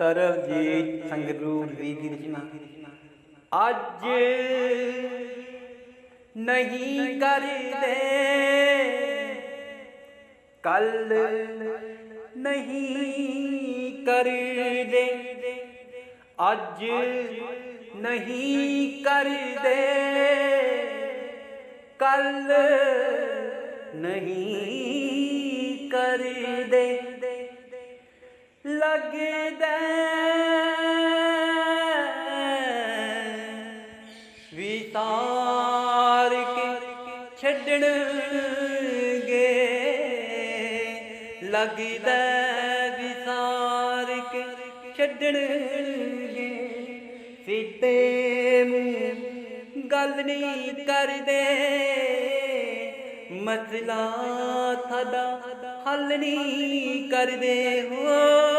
ਸਰਬਜੀਤ ਸੰਗਰੂਰ ਦੀ ਰਚਨਾ ਅੱਜ ਨਹੀਂ ਕਰਦੇ। ਕੱਲ ਨਹੀਂ ਕਰਦੇ। ਅੱਜ ਨਹੀਂ ਕਰਦੇ। ਕੱਲ ਨਹੀਂ ਕਰਦੇ। ਵਿਤਾਰ ਕੇ ਛੱਡਣਗੇ? ਲੱਗਦਾ ਵਿਸਾਰ ਕੇ ਛੱਡਣਗੇ? ਸਿੱਤੇ ਮੂੰਹ ਗੱਲ ਨਹੀਂ ਕਰਦੇ। ਮਸਲਾ ਤੁਹਾਡਾ ਹੱਲ ਨਹੀਂ ਕਰਦੇ। ਹੋ